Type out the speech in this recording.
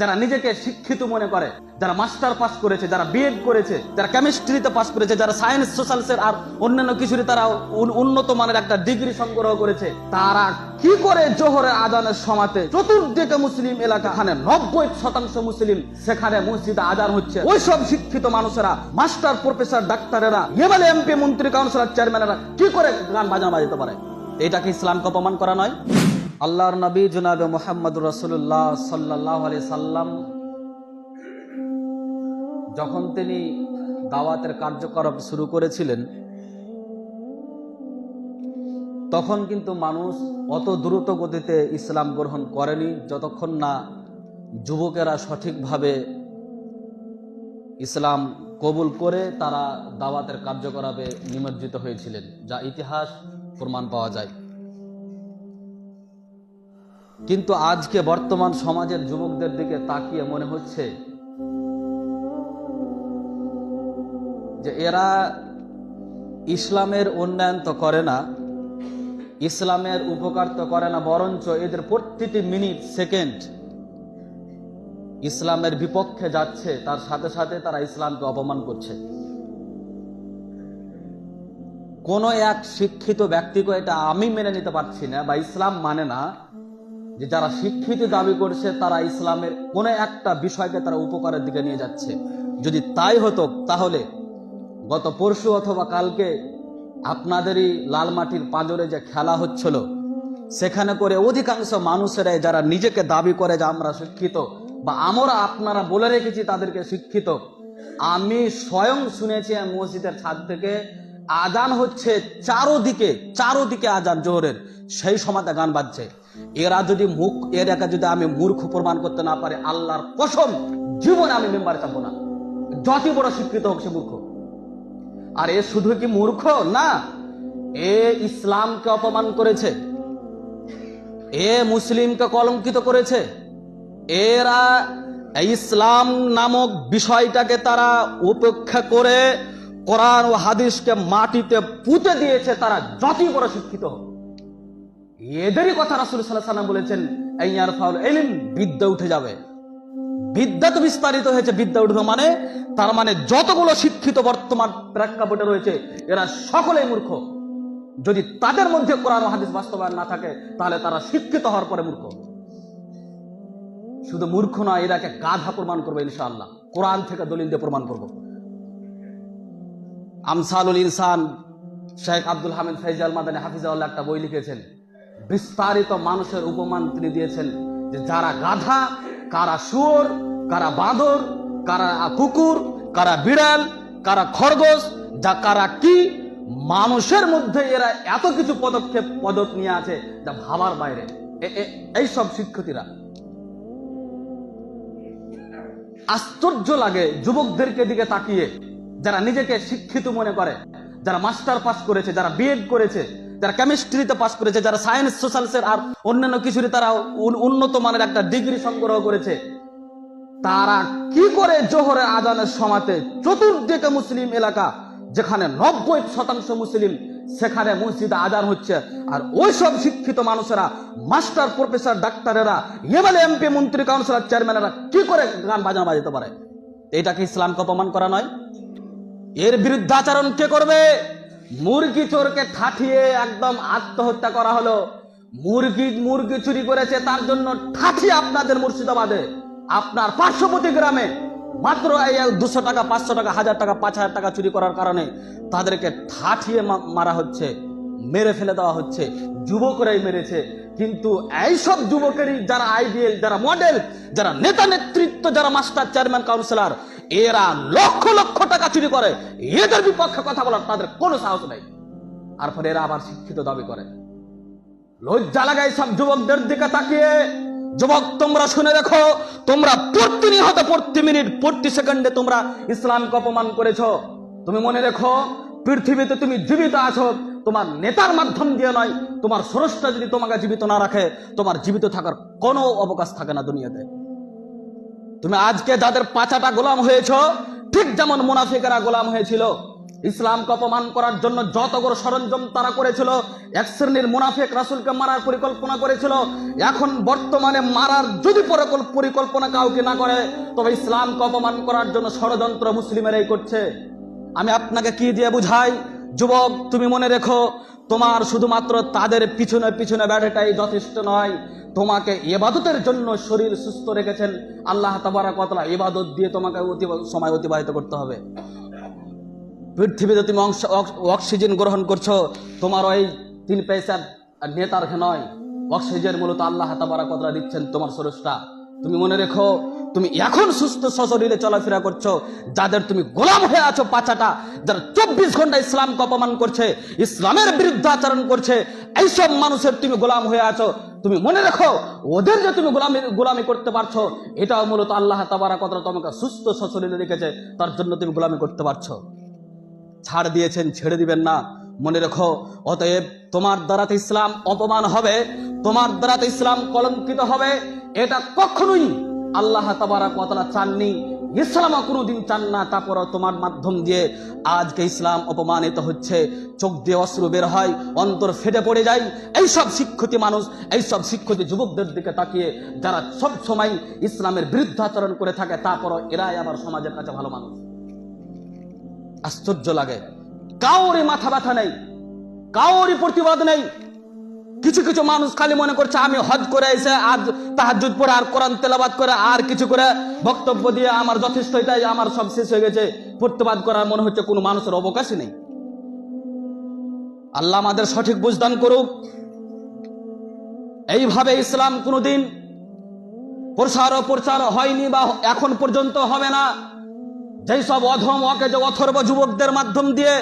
যারা নিজেকে শিক্ষিত মনে করে, যারা মাস্টার পাস করেছে, যারা বিএড করেছে, যারা কেমিস্ট্রিতে পাস করেছে, যারা সায়েন্স সোশ্যালসের আর অন্যান্য কিছুরই তারা উন্নত মানের একটা ডিগ্রি সংগ্রহ করেছে, তারা কি করে জোহরের আজানের সমাতে চতুর্দিকে মুসলিম এলাকা, এখানে নব্বই শতাংশ মুসলিম, সেখানে মসজিদে আজান হচ্ছে। ওই সব শিক্ষিত মানুষেরা মাস্টার প্রফেসর ডাক্তারেরা এমএলএ এমপি মন্ত্রী কাউন্সিলর চেয়ারম্যানেরা কি করে গান বাজানো বাজাতে পারে? এটা কি ইসলামকে অপমান করা নয়? আল্লাহর নবী জুনাবে মোহাম্মদ রসুল্লাহ সাল্লাহ আলি সাল্লাম, যখন তিনি দাওয়াতের কার্যকলাপ শুরু করেছিলেন, তখন কিন্তু মানুষ অত দ্রুত গতিতে ইসলাম গ্রহণ করেনি, যতক্ষণ না যুবকেরা সঠিকভাবে ইসলাম কবুল করে তারা দাওয়াতের কার্যকলাপে নিমজ্জিত হয়েছিলেন, যা ইতিহাস প্রমাণ পাওয়া যায়। কিন্তু আজকে বর্তমান সমাজের যুবকদের দিকে তাকিয়ে মনে হচ্ছে যে এরা ইসলামের উন্নয়ন তো করে না, ইসলামের উপকার তো করে না, বরঞ্চ এদের প্রতিটি মিনিট, সেকেন্ড ইসলামের বিপক্ষে যাচ্ছে, তার সাথে সাথে তারা ইসলামকে অপমান করছে। কোনো এক শিক্ষিত ব্যক্তিকে এটা আমি মেনে নিতে পারছি না বা ইসলাম মানে না যে যারা শিক্ষিত দাবি করছে, তারা ইসলামের কোনো একটা বিষয়কে তারা উপকারের দিকে নিয়ে যাচ্ছে। যদি তাই হতো, তাহলে গত পরশু অথবা কালকে আপনাদেরই লালমাটির পাঁজরে যে খেলা হচ্ছিল, সেখানে করে অধিকাংশ মানুষেরাই যারা নিজেকে দাবি করে যে আমরা শিক্ষিত বা আমরা আপনারা বলে রেখেছি তাদেরকে শিক্ষিত, আমি স্বয়ং শুনেছি মসজিদের ছাদ থেকে আজান হচ্ছে চারোদিকে চারোদিকে আজান জোহরের। সেই সময়তে গান বাজছে। এরা যদি মুখ এর একা যদি আমি মূর্খ প্রমাণ করতে না পারি, আল্লাহর কসম, জীবনে আমি মেম্বার চাবো না। যতই বড় স্বীকৃত হোক সে মূর্খ। আর এ শুধু কি মূর্খ? না। এ ইসলামকে অপমান করেছে। এ মুসলিমকে কলঙ্কিত করেছে। এরা ইসলাম নামক বিষয়টাকে তারা উপেক্ষা করে কোরআন ও হাদিসকে মাটিতে পুঁতে দিয়েছে তারা যতই বড় শিক্ষিত এদেরই কথা রাসুল সাল্লাহ সাল্লাম বলেছেন ফাউল এলিম বিদ্যা উঠে যাবে। বিদ্যা তো বিস্তারিত হয়েছে, বিদ্যা উঠবে মানে তার মানে যতগুলো শিক্ষিত বর্তমান প্রেক্ষাপটে রয়েছে, এরা সকলেই মূর্খ। যদি তাদের মধ্যে কোরআন হাদিস বাস্তবায়ন না থাকে, তাহলে তারা শিক্ষিত হওয়ার পরে মূর্খ। শুধু মূর্খ নয়, এরাকে গাধা প্রমাণ করবে ইনশাআল্লাহ। কোরআন থেকে দলিল দিয়ে প্রমাণ করব। আমসালুল ইনসান শেখ আব্দুল হামিদ ফৈজাল মাদানী হাফিজাউল্লাহ একটা বই লিখেছেন। বিস্তারিত মানুষের উপমান তিনি দিয়েছেন যে যারা গাধা, কারা শুয়োর, কারা বাঁদর, কারা কুকুর, কারা বিড়াল, কারা খরগোশ, যা কারা কি, মানুষের মধ্যে এরা এত কিছু পদক্ষেপ, পদক নিয়ে আছে যা ভাবার বাইরে। এই সব শিক্ষিতরা আশ্চর্য লাগে যুবকদেরকে দিকে তাকিয়ে। যারা নিজেকে শিক্ষিত মনে করে, যারা মাস্টার পাস করেছে, যারা বিএড করেছে, যারা কেমিস্ট্রিতে পাস করেছে, যারা সায়েন্স সোশ্যালসের আর অন্যান্য কিছুরই তারা উন- উন্নত মানের একটা ডিগ্রি সংগ্রহ করেছে, তারা কি করে জোহরের আজানের সমাতে চতুর্দিকে মুসলিম এলাকা, যেখানে নব্বই শতাংশ মুসলিম, সেখানে মসজিদে আজান হচ্ছে, আর ওই সব শিক্ষিত মানুষেরা মাস্টার প্রফেসর ডাক্তারেরা এমএলএ এমপি মন্ত্রী কাউন্সিলর চেয়ারম্যানেরা কি করে গান বাজানো বাজাতে পারে? এটা কি ইসলামকে অপমান করা নয়। এর বিরুদ্ধে আচরণ কে করবে? মুরগি চোরকে ঠাঠিয়ে একদম আত্মহত্যা করা হলো। মুরগি মুরগি চুরি করেছে, তার জন্য ঠাঠি আপনাদের মুর্শিদাবাদে। আপনার পার্শ্ববর্তী গ্রামে মাত্র এই দুশো টাকা, পাঁচশো টাকা, হাজার টাকা, পাঁচ হাজার টাকা চুরি করার কারণে তাদেরকে ঠাঠিয়ে মারা হচ্ছে। মেরে ফেলে দেওয়া হচ্ছে। যুবকরাই মেরেছে। কিন্তু এইসব যুবকেরই যারা আইডিয়াল যারা মডেল, যারা নেতা নেতৃত্ব, যারা মাস্টার চেয়ারম্যান, কাউন্সিলর, এরা লক্ষ লক্ষ টাকা চুরি করে। এদের বিপক্ষে কথা বলার তাদের কোনো সাহস নেই। আর পরে এরা আবার শিক্ষিত দাবি করে। লজ্জা লাগাই সব যুবকদের দিকে তাকিয়ে। যুবক, তোমরা শুনে দেখো, তোমরা প্রতিনিয়ত প্রতি মিনিট প্রতি সেকেন্ডে তোমরা ইসলামকে অপমান করেছ। তুমি মনে রেখো, পৃথিবীতে তুমি জীবিত আছো। তোমার নেতার মাধ্যম দিয়ে নয়, তোমার স্রষ্টা যদি তোমাকে জীবিত না রাখে, তোমার জীবিত থাকার কোনো অবকাশ থাকে না দুনিয়াতে। তুমি আজকে যাদের পাচাটা গোলাম হয়েছ, ঠিক যেমন মুনাফিকেরা গোলাম হয়েছিল, ইসলামকে অপমান করার জন্য যত বড় সরঞ্জাম তারা করেছিল, এক শ্রেণির মুনাফেক রাসুলকে মারার পরিকল্পনা করেছিল, এখন বর্তমানে মারার যদি পরিকল্পনা কাউকে না করে, তবে ইসলামকে অপমান করার জন্য ষড়যন্ত্র মুসলিমেরাই করছে। আমি আপনাকে কি দিয়ে বুঝাই? যুবক, তুমি মনে রেখো, তোমার শুধুমাত্র তাদের পিছনে পিছনে ব্যাটাটাই যথেষ্ট নয়। তোমাকে এবাদতের জন্য শরীর সুস্থ রেখেছেন। আল্লাহ তাবারাকাতলা এবাদত দিয়ে তোমাকে সময় অতিবাহিত করতে হবে। পৃথিবীতে তুমি অক্সিজেন গ্রহণ করছ, তোমার ওই তিন পয়সার নেতার নয়। অক্সিজেন মূলত আল্লাহ তাবারা কতটা দিচ্ছেন তোমার স্রষ্টা। তুমি মনে রেখো, তুমি এখন সুস্থ সশরীরে চলাফেরা করছ, যাদের তুমি গোলাম হয়ে আছো পাচাটা, যারা চব্বিশ ঘণ্টা ইসলামকে অপমান করছে, ইসলামের বিরুদ্ধে আচরণ করছে, এইসব মানুষের তুমি গোলাম হয়ে আছো। তুমি মনে রেখো, ওদের যে তুমি গোলামি গোলামি করতে পারছ, এটাও মূলত আল্লাহ তাবারা কতটা তোমাকে সুস্থ সশরীরে রেখেছে, তার জন্য তুমি গোলামি করতে পারছ। ছাড় দিয়েছেন, ছেড়ে দিবেন না। মনে রেখো, অতএব তোমার দ্বারাতে ইসলাম অপমান হবে, তোমার দ্বারাতে ইসলাম কলঙ্কিত হবে। এটা কখনোই আল্লাহ তাবারা কতলা চাননি। ইসলামও কোনোদিন চান না। তারপর তোমার মাধ্যম দিয়ে আজকে ইসলাম অপমানিত হচ্ছে। চোখ দিয়ে অশ্রু বের হয়, অন্তর ফেটে পড়ে যায়। এইসব শিক্ষিত মানুষ, এইসব শিক্ষিত যুবকদের দিকে তাকিয়ে যারা সব সময় ইসলামের বিরুদ্ধে আচরণ করে থাকে, তারপরও এরাই আবার সমাজের কাছে ভালো মানুষ। আশ্চর্য লাগে। কাউরই মাথা ব্যথা নেই, কাউরই প্রতিবাদ নেই। কিছু কিছু মানুষ খালি মনে করছে, আমি হজ করে এসে আজ তাহাজুদ পরে আর কোরআন তেলাবাদ করে আর কিছু করে বক্তব্য দিয়ে আমার যথেষ্ট এটাই আমার সব শেষ হয়ে গেছে। প্রতিবাদ করার মনে হচ্ছে কোনো মানুষের অবকাশই নেই। আল্লাহ আমাদের সঠিক বুঝদান করুক। এইভাবে ইসলাম কোনোদিন প্রসার প্রচার হয়নি বা এখন পর্যন্ত হবে না। যেই সব অধম, অকেজ, অথর্ব যুবকদের মাধ্যম দিয়ে